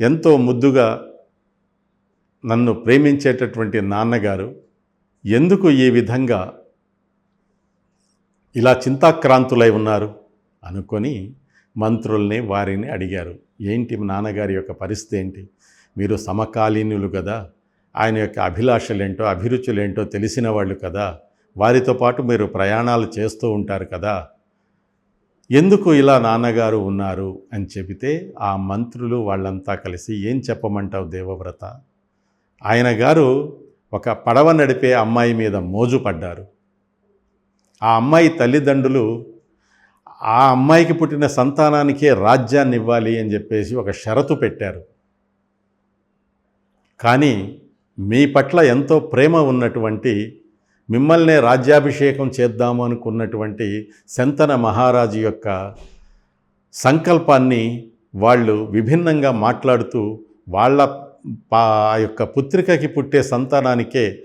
ఎంతో ముద్దుగా నన్ను ప్రేమించేటటువంటి నాన్నగారు ఎందుకు ఈ విధంగా ఇలా చింతాక్రాంతులై ఉన్నారు అనుకొని మంత్రుల్ని వారిని అడిగారు. ఏంటి నాన్నగారి యొక్క పరిస్థితి ఏంటి? మీరు సమకాలీనులు కదా. ఆయన యొక్క అభిలాషలేంటో అభిరుచులేంటో తెలిసిన వాళ్ళు కదా. వారితో పాటు మీరు ప్రయాణాలు చేస్తూ ఉంటారు కదా. ఎందుకు ఇలా నాన్నగారు ఉన్నారు అని చెబితే ఆ మంత్రులు వాళ్ళంతా కలిసి ఏం చెప్పమంటావు దేవవ్రత? ఆయన గారు ఒక పడవ నడిపే అమ్మాయి మీద మోజు పడ్డారు. ఆ అమ్మాయి తల్లిదండ్రులు ఆ అమ్మాయికి పుట్టిన సంతానానికే రాజ్యాన్ని ఇవ్వాలి అని చెప్పేసి ఒక షరతు పెట్టారు. కానీ మీ పట్ల ఎంతో ప్రేమ ఉన్నటువంటి మిమ్మల్నే రాజ్యాభిషేకం చేద్దాము అనుకున్నటువంటి శంతన మహారాజు యొక్క సంకల్పాన్ని వాళ్ళు విభిన్నంగా మాట్లాడుతూ వాళ్ళ పా ఆ యొక్క పుత్రికకి పుట్టే సంతానానికే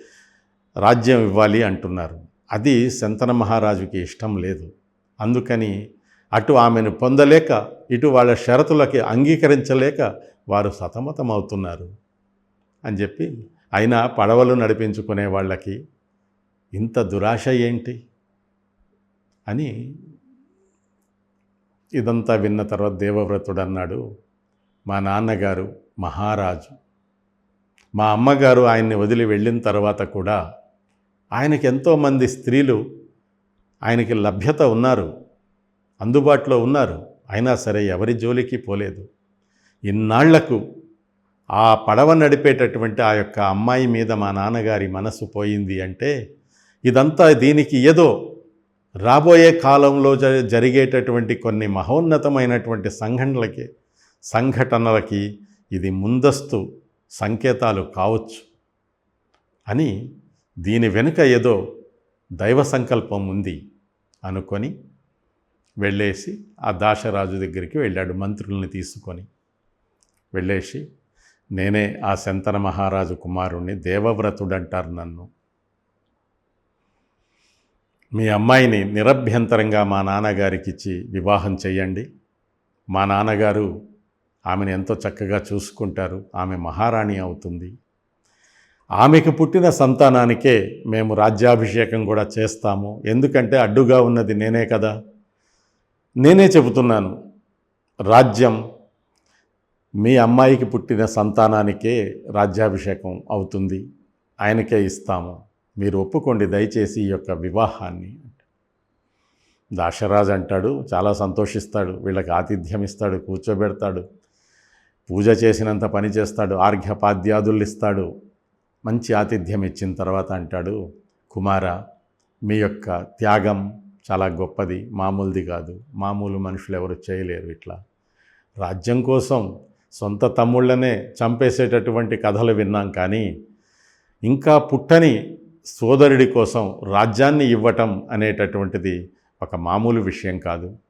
రాజ్యం ఇవ్వాలి అంటున్నారు. అది శంతన మహారాజుకి ఇష్టం లేదు. అందుకని అటు ఆమెను పొందలేక ఇటు వాళ్ళ షరతులకి అంగీకరించలేక వారు సతమతమవుతున్నారు అని చెప్పి అయినా పడవలు నడిపించుకునే వాళ్ళకి ఇంత దురాశ ఏంటి? అని ఇదంతా విన్న తర్వాత దేవవ్రతుడు అన్నాడు మా నాన్నగారు మహారాజు. మా అమ్మగారు ఆయన్ని వదిలి వెళ్ళిన తర్వాత కూడా ఆయనకి ఎంతోమంది స్త్రీలు ఆయనకి లభ్యత ఉన్నారు అందుబాటులో ఉన్నారు. అయినా సరే ఎవరి జోలికి పోలేదు. ఇన్నాళ్ళకు ఆ పడవ నడిపేటటువంటి ఆ యొక్క అమ్మాయి మీద మా నాన్నగారి మనసు పోయింది అంటే ఇదంతా దీనికి ఏదో రాబోయే కాలంలో జ జరిగేటటువంటి కొన్ని మహోన్నతమైనటువంటి సంఘటనలకి సంఘటనలకి ఇది ముందస్తు సంకేతాలు కావచ్చు అని దీని వెనుక ఏదో దైవ సంకల్పం ఉంది అనుకొని వెళ్ళేసి ఆ దాశరాజు దగ్గరికి వెళ్ళాడు మంత్రుల్ని తీసుకొని. వెళ్ళేసి నేనే ఆ శంతన మహారాజు కుమారుణ్ణి దేవవ్రతుడు అంటారు నన్ను. మీ అమ్మాయిని నిరభ్యంతరంగా మా నాన్నగారికి ఇచ్చి వివాహం చేయండి మా నాన్నగారు ఆమెను ఎంతో చక్కగా చూసుకుంటారు. ఆమె మహారాణి అవుతుంది. ఆమెకు పుట్టిన సంతానానికే మేము రాజ్యాభిషేకం కూడా చేస్తాము. ఎందుకంటే అడ్డుగా ఉన్నది నేనే కదా. నేనే చెబుతున్నాను. రాజ్యం మీ అమ్మాయికి పుట్టిన సంతానానికే రాజ్యాభిషేకం అవుతుంది. ఆయనకే ఇస్తాము. మీరు ఒప్పుకోండి దయచేసి ఈ యొక్క వివాహాన్ని. దాశరాజు అంటాడు చాలా సంతోషిస్తాడు వీళ్ళకి ఆతిథ్యం ఇస్తాడు కూర్చోబెడతాడు పూజ చేసినంత పని చేస్తాడు ఆర్ఘ్యపాద్యాదులు ఇస్తాడు మంచి ఆతిథ్యం ఇచ్చిన తర్వాత అంటాడు కుమార మీ యొక్క త్యాగం చాలా గొప్పది మామూలుది కాదు మామూలు మనుషులు ఎవరు చేయలేరు ఇట్లా. రాజ్యం కోసం సొంత తమ్ముళ్ళనే చంపేసేటటువంటి కథలు విన్నాం కానీ ఇంకా పుట్టని సోదరుడి కోసం రాజ్యాన్ని ఇవ్వటం అనేటటువంటిది ఒక మామూలు విషయం కాదు.